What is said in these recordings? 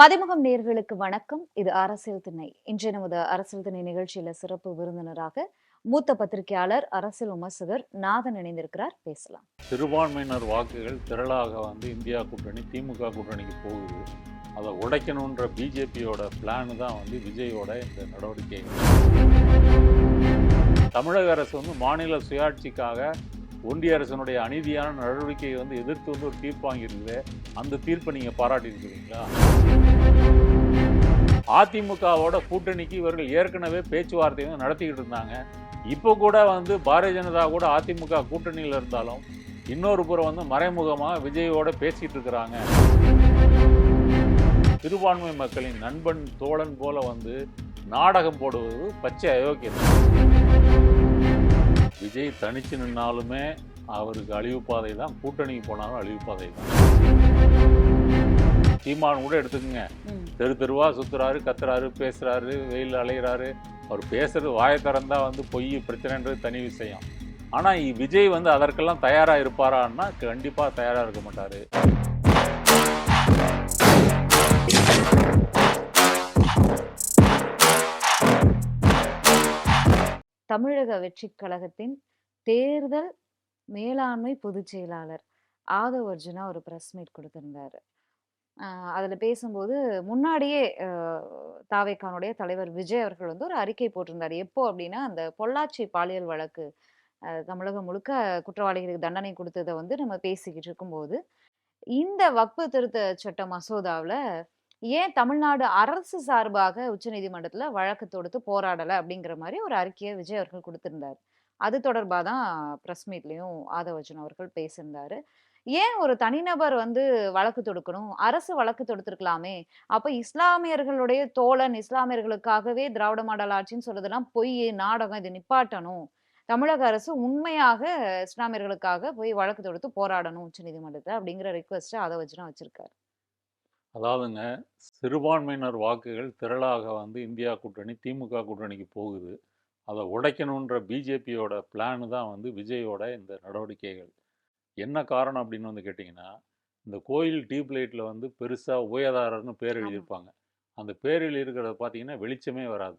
மதிமுகம் நேர்களுக்கு வணக்கம். இது அரசியல் திணை இன்றைய நமது அரசியல் திணை நிகழ்ச்சியில சிறப்பு விருந்தினராக மூத்த பத்திரிகையாளர் அரசியல் விமர்சகர் நாதன் இணைந்திருக்கிறார். பேசலாம். சிறுபான்மையினர் வாக்குகள் திரளாக வந்து இந்தியா கூட்டணி திமுக கூட்டணிக்கு போகுது. அதை உடைக்கணுன்ற பிஜேபியோட பிளான் தான் வந்து விஜயோட இந்த நடவடிக்கை. தமிழக அரசு வந்து மாநில சுயாட்சிக்காக ஒன்றிய அரசனுடைய அநீதியான நடவடிக்கையை வந்து எதிர்த்து வந்து ஒரு தீர்ப்பு வாங்கியிருக்குது. அந்த தீர்ப்பை நீங்கள் பாராட்டியிருக்கிறீங்களா? அதிமுகவோட கூட்டணிக்கு இவர்கள் ஏற்கனவே பேச்சுவார்த்தை வந்து நடத்திக்கிட்டு இருந்தாங்க. இப்போ கூட வந்து பாரதிய ஜனதா கூட அதிமுக கூட்டணியில் இருந்தாலும் இன்னொரு புறம் வந்து மறைமுகமாக விஜயோட பேசிகிட்டு இருக்கிறாங்க. சிறுபான்மை மக்களின் நண்பன் தோழன் போல வந்து நாடகம் போடுவது பச்சை அயோக்கியம் விஜய் தனிச்சு நின்னாலுமே அவருக்கு அழிவு பாதை தான் கூட்டணிக்கு போனாலும் அழிவு பாதை தான் சீமான் கூட எடுத்துக்கங்க. தெரு தெருவா சுத்துறாரு கத்துறாரு பேசுறாரு வெயில் அலைகிறாரு அவர் பேசுறது வாயை திறந்தா வந்து பொய் பிரச்சனைன்றது தனி விஷயம். ஆனா இ- விஜய் வந்து அதற்கெல்லாம் தயாரா இருப்பாரான்னா கண்டிப்பா தயாரா இருக்க மாட்டாரு. தமிழக வெற்றிக் கழகத்தின் தேர்தல் மேலாண்மை பொதுச் செயலாளர் ஆதவ் அர்ஜுனா ஒரு பிரஸ் மீட் கொடுத்திருந்தாரு. அதுல பேசும்போது முன்னாடியே தாவேக்கானுடைய தலைவர் விஜய் அவர்கள் வந்து ஒரு அறிக்கை போட்டிருந்தாரு. எப்போ அப்படின்னா அந்த பொள்ளாச்சி பாலியல் வழக்கு தமிழகம் முழுக்க குற்றவாளிகளுக்கு தண்டனை கொடுத்ததை வந்து நம்ம பேசிக்கிட்டு இருக்கும்போது இந்த வக்பு திருத்த சட்ட மசோதாவில் ஏன் தமிழ்நாடு அரசு சார்பாக உச்சநீதிமன்றத்தில் வழக்கு தொடுத்து போராடலை அப்படிங்கிற மாதிரி ஒரு அறிக்கையை விஜய் அவர்கள் கொடுத்திருந்தார். அது தொடர்பாக தான் ப்ரெஸ் மீட்லேயும் ஆதவஜன் அவர்கள் பேசியிருந்தாரு. ஏன் ஒரு தனிநபர் வந்து வழக்கு தொடுக்கணும்? அரசு வழக்கு தொடுத்திருக்கலாமே. அப்ப இஸ்லாமியர்களுடைய தோழன் இஸ்லாமியர்களுக்காகவே திராவிட மாடல் ஆட்சின்னு சொல்றதெல்லாம் பொய் நாடகம் இது நிப்பாட்டணும். தமிழக அரசு உண்மையாக இஸ்லாமியர்களுக்காக போய் வழக்கு தொடுத்து போராடணும் உச்சநீதிமன்றத்துல அப்படிங்கிற ரிக்வஸ்ட் அதை வச்சுதான் வச்சிருக்காரு. அதாவதுங்க சிறுபான்மையினர் வாக்குகள் திரளாக வந்து இந்தியா கூட்டணி திமுக கூட்டணிக்கு போகுது. அதை உடைக்கணுன்ற பிஜேபியோட பிளான் தான் வந்து விஜயோட இந்த நடவடிக்கைகள். என்ன காரணம் அப்படின்னு வந்து கேட்டிங்கன்னா இந்த கோயில் டியூப் லைட்டில் வந்து பெருசாக உபயதாரர்னு பேர். எழுதியிருப்பாங்க. அந்த பேர் எழுதியிருக்கிறத பார்த்தீங்கன்னா வெளிச்சமே வராது.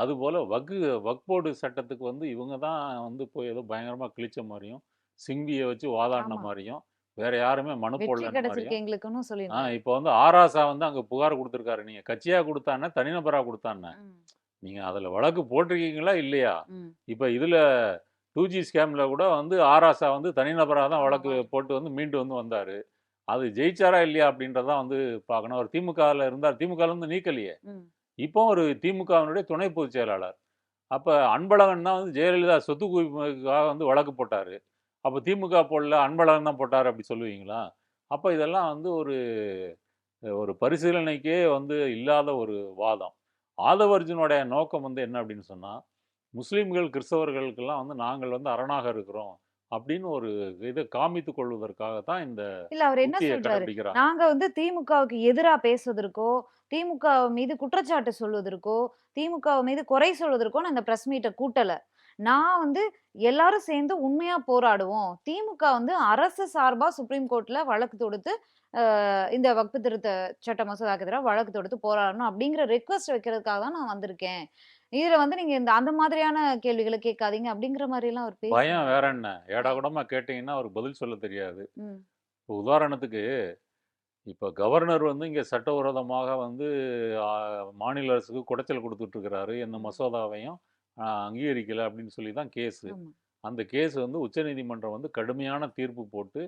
அதுபோல் வக்கு வக்போர்டு சட்டத்துக்கு வந்து இவங்க தான் வந்து போய் ஏதோ பயங்கரமாக கிழிச்ச மாதிரியும் சிங்கியை வச்சு வாதாடின. மாதிரியும் வேற யாருமே மனு எங்களுக்குன்னு ஆ இப்போ வந்து ஆராசா வந்து அங்கே புகார் கொடுத்துருக்காரு. நீங்கள் கட்சியாக கொடுத்தானே தனிநபராக கொடுத்தானே நீங்கள் அதில் வழக்கு போட்டிருக்கீங்களா? இல்லையா. இப்போ இதில் டூ ஜி ஸ்கேமில் கூட வந்து ஆராசா வந்து தனிநபராக தான் வழக்கு. போட்டு வந்து மீண்டு வந்து வந்தார். அது ஜெயிச்சாரா இல்லையா அப்படின்றதான் வந்து பார்க்கணும். அவர் திமுகவில் இருந்தார். திமுகவில் இருந்து நீக்கலையே. இப்போ ஒரு திமுகவினுடைய துணை பொதுச் செயலாளர். அப்போ அன்பழகன் தான் வந்து ஜெயலலிதா சொத்து குவிப்புக்காக வந்து வழக்கு போட்டார். அப்போ திமுக போடல அன்பழகன் தான் போட்டார் அப்படி சொல்லுவீங்களா? அப்போ இதெல்லாம் வந்து ஒரு ஒரு பரிசீலனைக்கே வந்து இல்லாத ஒரு வாதம். ஆதவர்ஜுனுடைய நோக்கம் வந்து என்ன அப்படின்னு சொன்னால் முஸ்லீம்கள் கிறிஸ்தவர்களுக்கெல்லாம் வந்து நாங்கள் வந்து அரணாக இருக்கிறோம் அப்படின்னு ஒரு இதை காமித்துக் கொள்வதற்காக தான் இந்த இல்ல அவர் என்ன சொல்றாரு? நாங்க வந்து திமுகவுக்கு எதிரா பேசுவதற்கோ திமுக மீது குற்றச்சாட்டு சொல்வதற்கோ திமுக மீது குறை சொல்வதற்கோ நான் இந்த பிரஸ் மீட்டை கூட்டல. நான் வந்து எல்லாரும் சேர்ந்து உண்மையா போராடுவோம். திமுக வந்து அரசு சார்பா சுப்ரீம் கோர்ட்ல வழக்கு தொடுத்து அஹ், இந்த வக்பு திருத்த சட்ட மசோதாக்கு எதிராக வழக்கு தொடுத்து போராடணும் அப்படிங்கிற ரெக்வஸ்ட் வைக்கிறதுக்காக தான் நான் வந்திருக்கேன். இதுல வந்து நீங்க இந்த அந்த மாதிரியான கேள்விகளை கேட்காதீங்க அப்படிங்கிற மாதிரி எல்லாம் பேசி பயம் வேற என்ன? ஏடா கூடமா கேட்டிங்கன்னா அவருக்கு பதில் சொல்ல தெரியாது. இப்போ உதாரணத்துக்கு இப்போ கவர்னர் வந்து இங்கே சட்டவிரோதமாக வந்து மாநில அரசுக்கு குடைச்சல் கொடுத்துட்டு இருக்கிறாரு எந்த மசோதாவையும் அங்கீகரிக்கல அப்படின்னு சொல்லி தான் கேஸு. அந்த கேஸ் வந்து உச்சநீதிமன்றம் வந்து கடுமையான தீர்ப்பு போட்டு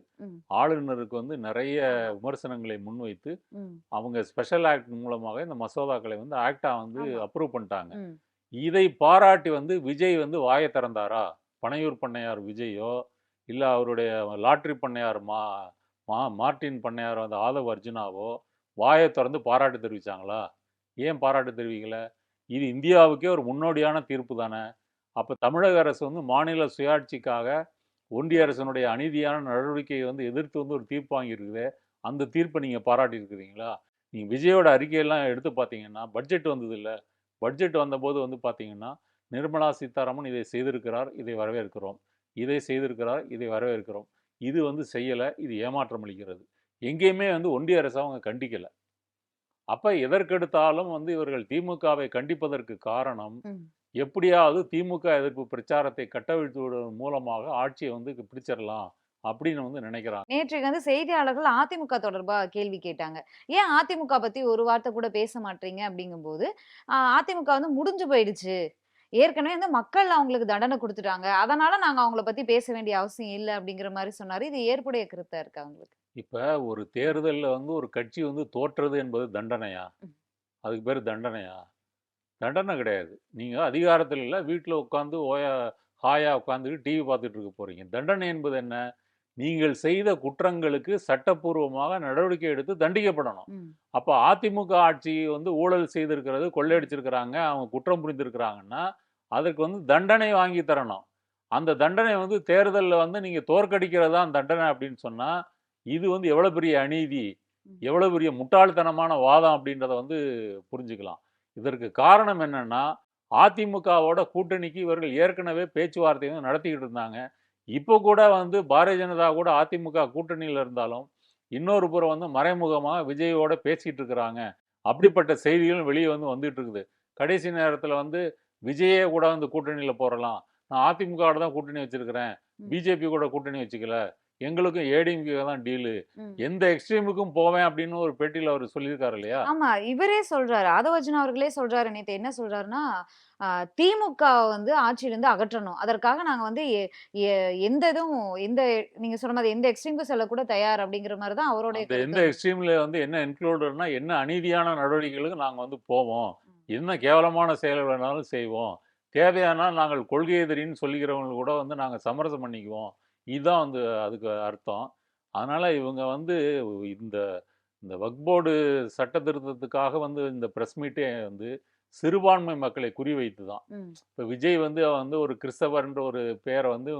ஆளுநருக்கு வந்து நிறைய. விமர்சனங்களை முன்வைத்து அவங்க ஸ்பெஷல் ஆக்ட் மூலமாக இந்த மசோதாக்களை வந்து ஆக்டா வந்து. அப்ரூவ் பண்ணிட்டாங்க. இதை பாராட்டி வந்து விஜய் வந்து வாயை திறந்தாரா? பனையூர் பண்ணையார் விஜயோ? இல்லை அவருடைய லாட்ரி பண்ணையார் மா மா மார்ட்டின் பண்ணையார் வந்து ஆதவ் அர்ஜுனாவோ வாயை திறந்து பாராட்டு தெரிவித்தாங்களா ஏன் பாராட்டு தெரிவிக்கல? இது இந்தியாவுக்கே ஒரு முன்னோடியான தீர்ப்பு தானே. அப்போ தமிழக அரசு வந்து மாநில சுயாட்சிக்காக ஒன்றிய அரசனுடைய அநீதியான நடவடிக்கையை வந்து எதிர்த்து வந்து ஒரு தீர்ப்பு வாங்கியிருக்குதே அந்த தீர்ப்பை நீங்கள் பாராட்டியிருக்கிறீங்களா? நீங்கள் விஜயோட அறிக்கையெல்லாம் எடுத்து பார்த்தீங்கன்னா பட்ஜெட் வந்தது இல்லை பட்ஜெட் வந்தபோது வந்து பார்த்தீங்கன்னா நிர்மலா சீதாராமன் இதை செய்திருக்கிறார் இதை வரவேற்கிறோம். இதை செய்திருக்கிறார் இதை வரவேற்கிறோம். இது வந்து செய்யலை இது ஏமாற்றம் அளிக்கிறது. எங்கேயுமே வந்து ஒன்றிய அரசு அவங்க கண்டிக்கலை. அப்ப எதற்கெடுத்தாலும் வந்து இவர்கள் திமுகவை கண்டிப்பதற்கு காரணம். எப்படியாவது திமுக எதிர்ப்பு பிரச்சாரத்தை கட்டவிழ்த்து விடுவதன் மூலமாக ஆட்சியை வந்து பிடிச்சிடலாம். அப்படின்னு வந்து நினைக்கிறாங்க. நேற்றைக்கு வந்து செய்தியாளர்கள் அதிமுக தொடர்பா கேள்வி கேட்டாங்க. ஏன் அதிமுக பத்தி ஒரு வார்த்தை கூட பேச மாட்டீங்க அப்படிங்கும்போது அதிமுக வந்து முடிஞ்சு போயிடுச்சு. ஏற்கனவே வந்து மக்கள் அவங்களுக்கு தண்டனை கொடுத்துட்டாங்க. அதனால நாங்க அவங்கள பத்தி பேச வேண்டிய அவசியம் இல்லை அப்படிங்கிற மாதிரி சொன்னாரு. இது ஏற்புடைய கருத்தா இருக்கு அவங்களுக்கு இப்ப ஒரு தேர்தல்ல வந்து ஒரு கட்சி வந்து தோற்றது என்பது தண்டனையா. அதுக்கு பேர் தண்டனையா? தண்டனை கிடையாது. நீங்க அதிகாரத்தில் இல்லை வீட்டில் உட்காந்து ஓயா ஹாயா உட்காந்துட்டு டிவி பார்த்துட்டு இருக்க போறீங்க. தண்டனை என்பது என்ன? நீங்கள் செய்த குற்றங்களுக்கு சட்டப்பூர்வமாக நடவடிக்கை எடுத்து தண்டிக்கப்படணும். அப்போ அதிமுக ஆட்சி வந்து ஊழல் செய்திருக்கிறது கொள்ளையடிச்சிருக்கிறாங்க அவங்க குற்றம் புரிந்திருக்கிறாங்கன்னா அதற்கு வந்து தண்டனை வாங்கி தரணும். அந்த தண்டனை வந்து தேர்தலில் வந்து நீங்கள் தோற்கடிக்கிறது தான் தண்டனை அப்படின்னு சொன்னால் இது வந்து எவ்வளோ பெரிய அநீதி. எவ்வளோ பெரிய முட்டாள்தனமான வாதம் அப்படின்றத வந்து புரிஞ்சுக்கலாம். இதற்கு காரணம் என்னன்னா அதிமுகவோட கூட்டணிக்கு இவர்கள் ஏற்கனவே பேச்சுவார்த்தை வந்து நடத்திக்கிட்டு இருந்தாங்க. இப்போ கூட வந்து பாரதிய ஜனதா கூட அதிமுக கூட்டணியில் இருந்தாலும் இன்னொரு புறம் வந்து மறைமுகமாக விஜயோட பேசிட்டு இருக்கிறாங்க. அப்படிப்பட்ட செய்திகளும் வெளியே வந்து வந்துட்டு இருக்குது. கடைசி நேரத்தில் வந்து விஜயே கூட வந்து கூட்டணியில் போறலாம். நான் அதிமுகவோட தான் கூட்டணி வச்சிருக்கிறேன். பிஜேபி கூட கூட்டணி வச்சுக்கல. எங்களுக்கும் ஏடிஎம்கே தான் டீலு. எந்த எக்ஸ்ட்ரீமுக்கும் போவேன் அப்படின்னு ஒரு பேட்டியில் அவர் சொல்லியிருக்காரு இல்லையா? ஆமா இவரே சொல்றாரு. ஆதவர்ஜுனா அவர்களே சொல்றாரு நேத்து. என்ன சொல்றாருன்னா திமுக வந்து ஆட்சியில இருந்து அகற்றணும். அதற்காக நாங்க வந்து எந்த இதுவும் எந்த நீங்க சொன்ன மாதிரி எந்த எக்ஸ்ட்ரீமுக்கு செல்ல கூட தயார் அப்படிங்கிற மாதிரி தான் அவருடைய எந்த. எக்ஸ்ட்ரீம்ல வந்து என்ன இன்க்ளூடட்னா என்ன அநீதியான நடவடிக்கைகளுக்கு நாங்கள் வந்து போவோம். என்ன கேவலமான செயல் வேணாலும் செய்வோம். தேவையானால் நாங்கள் கொள்கை எதிரின்னு சொல்லிக்கிறவங்க கூட வந்து நாங்கள் சமரசம் பண்ணிக்குவோம். இதுதான் வந்து அதுக்கு அர்த்தம் அதனால இவங்க வந்து இந்த இந்த வக்போர்டு சட்ட திருத்தத்துக்காக வந்து இந்த ப்ரெஸ் மீட்டே வந்து சிறுபான்மை மக்களை குறிவைத்து தான். இப்போ விஜய் வந்து வந்து ஒரு கிறிஸ்தவர்ன்ற ஒரு பேரை வந்து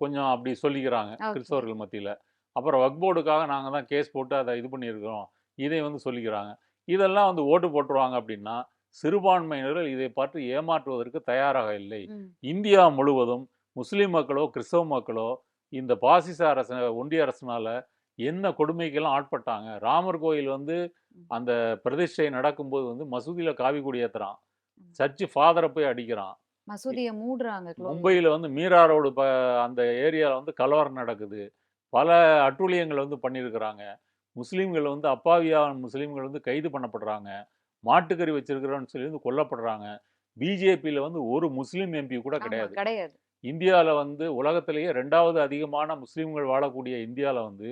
கொஞ்சம் அப்படி சொல்லிக்கிறாங்க. கிறிஸ்தவர்கள் மத்தியில் அப்புறம் வக்போர்டுக்காக நாங்கள் தான் கேஸ் போட்டு அதை இது பண்ணியிருக்கிறோம் இதை வந்து சொல்லிக்கிறாங்க இதெல்லாம் வந்து ஓட்டு போட்டுருவாங்க அப்படின்னா சிறுபான்மையினர்கள் இதை பார்த்து ஏமாற்றுவதற்கு தயாராக இல்லை. இந்தியா முழுவதும் முஸ்லிம் மக்களோ கிறிஸ்தவ மக்களோ இந்த பாசிச அரச ஒன்றிய அரசினால என்ன கொடுமைக்கெல்லாம் ஆட்பட்டாங்க? ராமர் கோயில் வந்து அந்த பிரதிஷ்டை நடக்கும்போது வந்து மசூதியில காவி கொடி ஏத்துறான். சர்ச்சு ஃபாதரை போய் அடிக்கிறான். மசூதியை மூடுறாங்க. மும்பையில் வந்து மீரா ரோடு ப அந்த ஏரியாவில் வந்து கலவரம் நடக்குது. பல அட்டூழியங்கள் வந்து பண்ணியிருக்கிறாங்க முஸ்லீம்கள் வந்து அப்பாவியான முஸ்லீம்கள் வந்து கைது பண்ணப்படுறாங்க. மாட்டுக்கறி வச்சிருக்கிறோன்னு சொல்லி வந்து கொல்லப்படுறாங்க. பிஜேபியில் வந்து ஒரு முஸ்லீம் எம்பி கூட கிடையாது. கிடையாது. இந்தியாவில் வந்து உலகத்திலேயே ரெண்டாவது அதிகமான முஸ்லீம்கள் வாழக்கூடிய இந்தியாவில் வந்து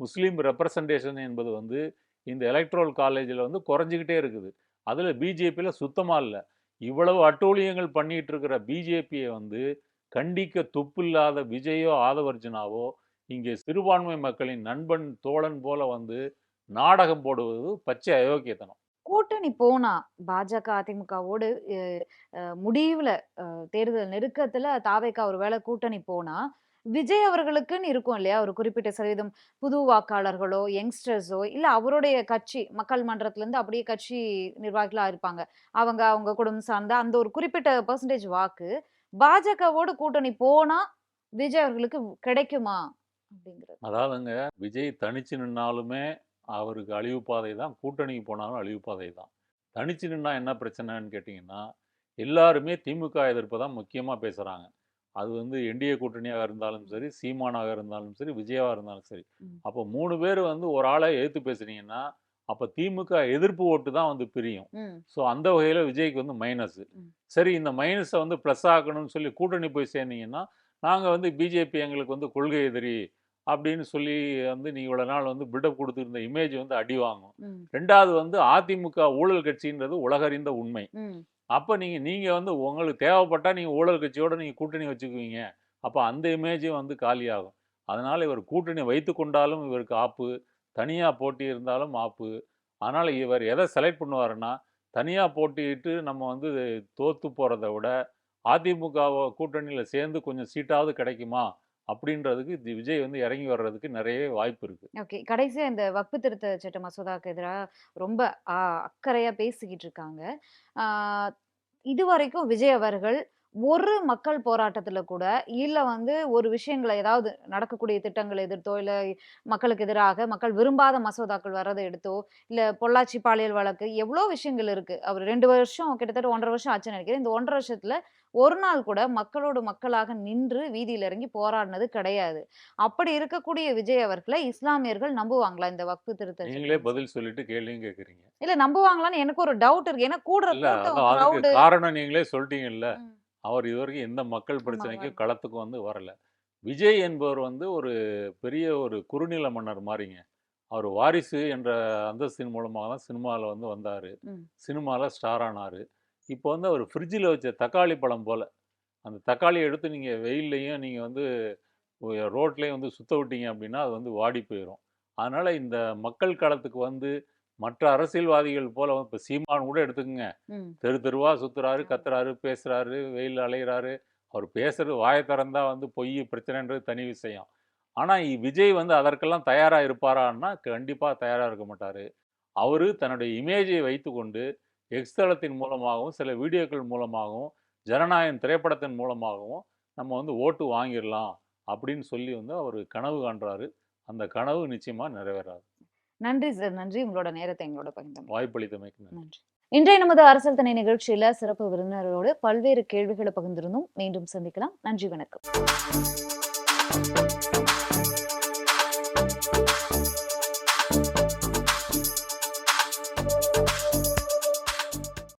முஸ்லீம் ரெப்ரசன்டேஷன் என்பது வந்து இந்த எலக்ட்ரல் காலேஜில் வந்து குறைஞ்சிக்கிட்டே இருக்குது. அதில் பிஜேபியில் சுத்தமாக இல்லை. இவ்வளவு அட்டூழியங்கள் பண்ணிகிட்டு இருக்கிற பிஜேபியை வந்து கண்டிக்க துப்பில்லாத விஜயோ ஆதவர்ஜனாவோ இங்கே சிறுபான்மை மக்களின் நண்பன் தோழன் போல வந்து நாடகம் போடுவது பச்சை அயோக்கியத்தனம். கூட்டணி போனா பாஜக அதிமுகவோடு முடிவுல தேர்தல் நெருக்கத்துல தாவேக்கா ஒருவேளை கூட்டணி போனா விஜய் அவர்களுக்குன்னு இருக்கும் இல்லையா? ஒரு குறிப்பிட்ட சதவீதம் புது வாக்காளர்களோ யங்ஸ்டர்ஸோ இல்ல அவருடைய கட்சி மக்கள் மன்றத்துல இருந்து அப்படியே கட்சி நிர்வாகிகளா இருப்பாங்க. அவங்க அவங்க குடும்பம் சார்ந்த அந்த ஒரு குறிப்பிட்ட பெர்சன்டேஜ் வாக்கு பாஜகவோடு கூட்டணி போனா விஜய் அவர்களுக்கு கிடைக்குமா? அப்படிங்கிறது. அதாவதுங்க விஜய் தனிச்சு நின்னாலுமே அவருக்கு அழிவு பாதை தான் கூட்டணிக்கு போனாலும் அழிவு பாதை தான். தனிச்சு நின்னா என்ன பிரச்சனைன்னு கேட்டிங்கன்னா எல்லாருமே திமுக எதிர்ப்பு தான் முக்கியமாக பேசுகிறாங்க அது வந்து என்டிஏ கூட்டணியாக இருந்தாலும் சரி சீமானாக இருந்தாலும் சரி விஜயாவாக இருந்தாலும் சரி. அப்போ மூணு பேர் வந்து ஒரு ஆளை எதிர்த்து பேசுனீங்கன்னா அப்போ திமுக எதிர்ப்பு ஓட்டு தான் வந்து பிரியும். ஸோ அந்த வகையில் விஜய்க்கு வந்து மைனஸ். சரி இந்த மைனஸை வந்து ப்ளஸ் ஆக்கணும்னு சொல்லி கூட்டணி போய் சேர்ந்தீங்கன்னா நாங்கள் வந்து பிஜேபி எங்களுக்கு வந்து கொள்கை எதிரி அப்படின்னு சொல்லி வந்து நீ இவ்வளோ நாள் வந்து பில்டப் கொடுத்துருந்த இமேஜ் வந்து அடி வாங்கும். ரெண்டாவது வந்து அதிமுக ஊழல் கட்சின்றது உலகறிந்த உண்மை. அப்போ நீங்கள் நீங்கள் வந்து உங்களுக்கு தேவைப்பட்டால் நீங்கள் ஊழல் கட்சியோட நீங்கள் கூட்டணி வச்சுக்குவீங்க. அப்போ அந்த இமேஜும் வந்து காலியாகும். அதனால் இவர் கூட்டணி வைத்து கொண்டாலும் இவருக்கு ஆப்பு தனியாக போட்டி இருந்தாலும் ஆப்பு. அதனால் இவர் எதை செலக்ட் பண்ணுவாருன்னா தனியாக போட்டியிட்டு நம்ம வந்து தோத்து போகிறத விட அதிமுக கூட்டணியில் சேர்ந்து கொஞ்சம் சீட்டாவது கிடைக்குமா? அப்படின்றதுக்கு தி- விஜய் வந்து இறங்கி வர்றதுக்கு நிறைய வாய்ப்பு இருக்கு. ஓகே. கடைசியா இந்த வக்பு திருத்த சட்ட மசோதாக்கு எதிராக ரொம்ப ஆ, அக்கறையா பேசிக்கிட்டு இருக்காங்க. ஆ, இதுவரைக்கும் விஜய் அவர்கள் ஒரு மக்கள் போராட்டத்துல கூட இல்ல வந்து ஒரு விஷயங்களை ஏதாவது நடக்கக்கூடிய திட்டங்களை எதிர்த்தோ இல்ல மக்களுக்கு எதிராக மக்கள் விரும்பாத மசோதாக்கள் வர்றதை எடுத்தோ இல்ல பொள்ளாச்சி பாலியல் வழக்கு எவ்வளோ விஷயங்கள் இருக்கு. அவர் ரெண்டு வருஷம் கிட்டத்தட்ட ஒன்றரை வருஷம் ஆச்சுன்னு நினைக்கிறேன். இந்த ஒன்றரை வருஷத்துல ஒரு நாள் கூட மக்களோடு மக்களாக நின்று வீதியில இறங்கி போராடினது கிடையாது. அப்படி இருக்கக்கூடிய விஜய் அவர்களை இஸ்லாமியர்கள் நம்புவாங்களா இந்த வக்பு திருத்த நீங்களே? பதில் சொல்லிட்டு கேள்வியும் கேக்குறீங்க இல்ல நம்புவாங்களான்னு எனக்கு ஒரு டவுட் இருக்கு. ஏன்னா crowd காரணம் நீங்களே சொல்லிட்டீங்கல்ல. அவர் இதுவரைக்கும் எந்த மக்கள் பிரச்சனைக்கும். களத்துக்கும் வந்து வரல. விஜய் என்பவர் வந்து ஒரு பெரிய ஒரு குறுநில மன்னர் மாதிரிங்க அவர் வாரிசு என்ற அந்தஸ்தின் மூலமாக தான் சினிமாவில் வந்து வந்தார். சினிமாவில் ஸ்டார் ஆனார். இப்போ வந்து அவர் ஃப்ரிட்ஜில் வச்ச தக்காளி பழம் போல். அந்த தக்காளியை எடுத்து நீங்கள் வெயில்லையும் நீங்கள் வந்து ரோட்லேயும் வந்து சுத்த விட்டீங்க அப்படின்னா அது வந்து வாடி போயிடும் அதனால் இந்த மக்கள் களத்துக்கு வந்து மற்ற அரசியல்வாதிகள் போல இப்போ சீமான் கூட எடுத்துக்கோங்க. தெரு தெருவா சுத்துறாரு. கத்துறாரு பேசுறாரு வெயில் அலைகிறாரு அவர் பேசுறது வாயை திறந்தா வந்து பொய் பிரச்சனைன்றது தனி விஷயம். ஆனா இ- விஜய் வந்து அதற்கெல்லாம் தயாரா இருப்பாரான்னா கண்டிப்பா தயாரா இருக்க மாட்டாரு. அவரு தன்னுடைய இமேஜை வைத்துக்கொண்டு எக்ஸ் தளத்தின் மூலமாகவும் சில வீடியோக்கள் மூலமாகவும் ஜனநாயகம் திரைப்படத்தின் மூலமாகவும் நம்ம வந்து ஓட்டு வாங்கிடலாம் அப்படின்னு சொல்லி வந்து அவர் கனவு காண்றாரு. அந்த கனவு நிச்சயமா நிறைவேறாது. நன்றி சார். நன்றி. உங்களோட நேரத்தை எங்களோட பகிர்ந்து வாய்ப்பளித்தமைக்கு நன்றி. இன்றைய நமது அரசியல் தனி நிகழ்ச்சியில சிறப்பு விருந்தினரோடு பல்வேறு கேள்விகளை பகிர்ந்திருந்தோம். மீண்டும் சந்திக்கலாம். நன்றி. வணக்கம்.